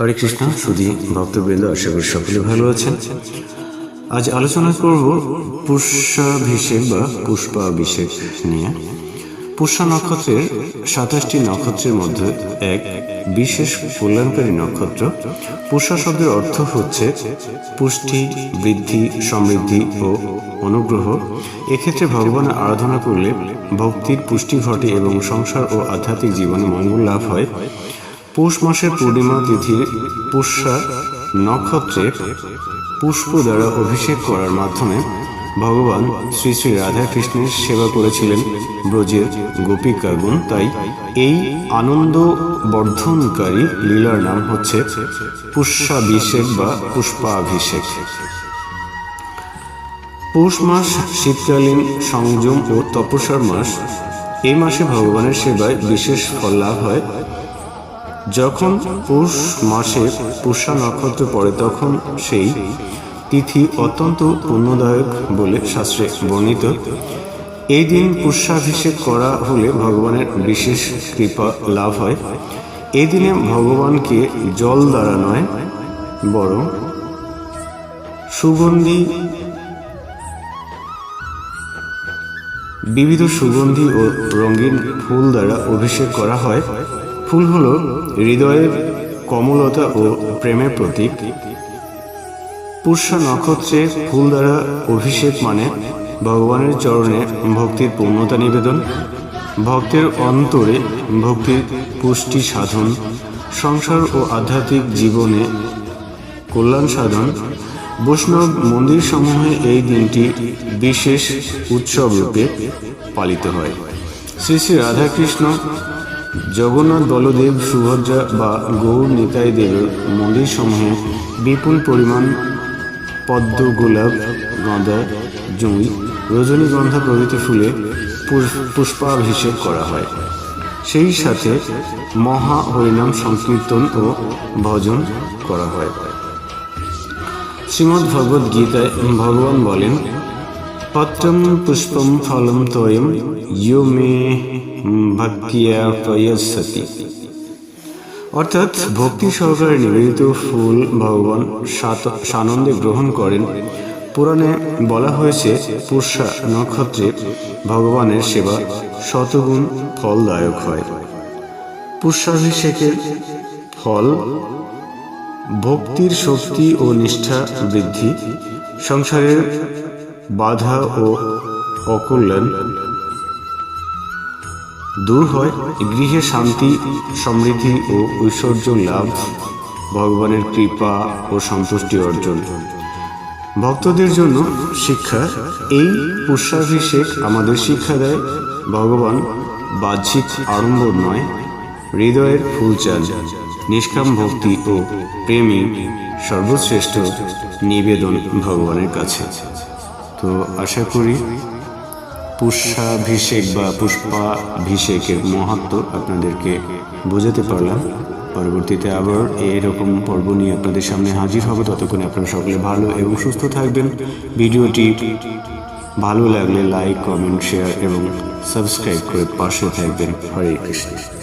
হরে কৃষ্ণ, সুধী ভক্তবৃন্দ, আশা করি সকলে ভালো আছেন। আজ আলোচনা করব পুষ্যাভিষেক বা পুষ্পাভিষেক নিয়ে। পুষ্যা নক্ষত্রের সাতাশটি নক্ষত্রের মধ্যে এক বিশেষ কল্যাণকারী নক্ষত্র। পুষ্যা শব্দের অর্থ হচ্ছে পুষ্টি, বৃদ্ধি, সমৃদ্ধি ও অনুগ্রহ। এক্ষেত্রে ভগবানের আরাধনা করলে ভক্তির পুষ্টি ঘটে এবং সংসার ও আধ্যাত্মিক জীবনে মঙ্গল লাভ হয়। পৌষ মাসের পূর্ণিমা তিথির পুষ্যা নক্ষত্রে পুষ্প দ্বারা অভিষেক করার মাধ্যমে ভগবান শ্রী শ্রী রাধাকৃষ্ণের সেবা করেছিলেন ব্রজের গোপিকাগুণ তাই এই আনন্দ বর্ধনকারী লীলার নাম হচ্ছে পুষ্যাভিষেক বা পুষ্পাভিষেক। পৌষ মাস, শীতকালীন সংযম ও তপস্যার মাস। এই মাসে ভগবানের সেবায় বিশেষ ফল লাভ হয়। যখন পৌষ মাসে পুষা নক্ষত্র পড়ে, তখন সেই তিথি অত্যন্ত পুণ্যদায়ক বলে শাস্ত্রে বর্ণিত। এই দিন পুষ্যাভিষেক করা হলে ভগবানের বিশেষ কৃপা লাভ হয়। এই দিনে ভগবানকে জল দ্বারা নয়, বরং সুগন্ধি, বিবিধ সুগন্ধি ও রঙিন ফুল দ্বারা অভিষেক করা হয়। ফুল হল হৃদয়ের কমলতা ও প্রেমের প্রতীক। পুষ্যা নক্ষত্রে ফুল দ্বারা অভিষেক মানে ভগবানের চরণে ভক্তির পূর্ণতা নিবেদন, ভক্তের অন্তরে ভক্তির পুষ্টি সাধন, সংসার ও আধ্যাত্মিক জীবনে কল্যাণ সাধন। বৈষ্ণব মন্দির সমূহে এই দিনটি বিশেষ উৎসব রূপে পালিত হয়। শ্রী শ্রী রাধাকৃষ্ণ জগন্নাথ বলদেব, সুভদ্রা বা গৌর নিতাই মন্দির সমূহে বিপুল পরিমাণ পদ্ম গোলাপ গাঁদা, জুঁই, রজনীগন্ধা প্রভৃতি ফুলে পুষ্পাভিষেক করা হয়। সেই সাথে মহা হরিনাম সংকীর্তন ও ভজন করা হয়। শ্রীমদ্ ভগবদ গীতায় ভগবান বলেন পত্রম পুষ্পম ফলম তয়ম ইয় মে ভক্তিয়া প্রয়সতি অর্থাৎ ভক্তি সহকারে নিবেদিত ফুল ভগবান সানন্দে গ্রহণ করেন। পুরাণে বলা হয়েছে পুষ্যা নক্ষত্রে ভগবানের সেবা শতগুণ ফলদায়ক হয়। পুষ্যাভিষেকের ফল, ভক্তির শক্তি ও নিষ্ঠা বৃদ্ধি, সংসারের বাধা ও অকল্যাণ। দূর হয় গৃহে শান্তি, সমৃদ্ধি ও ঐশ্বর্য লাভ, ভগবানের কৃপা ও সন্তুষ্টি অর্জন। ভক্তদের জন্য শিক্ষা, এই পুষ্যাভিষেক আমাদের শিক্ষা দেয়। ভগবান বাহ্যিক আড়ম্বর নয়, হৃদয়ের ফুল চান নিষ্কাম ভক্তি ও প্রেমী সর্বশ্রেষ্ঠ নিবেদন ভগবানের কাছে। তো আশা করি পুষ্যাভিষেক বা পুষ্পাভিষেকের মহাত্ম আপনাদেরকে বোঝাতে পারলাম। পরবর্তীতে আবার এরকম পর্ব নিয়ে আপনাদের সামনে হাজির হবে। ততক্ষণে আপনারা সকলে ভালো এবং সুস্থ থাকবেন। ভিডিওটি ভালো লাগলে লাইক, কমেন্ট, শেয়ার এবং সাবস্ক্রাইব করে পাশে থাকবেন। হরে কৃষ্ণ।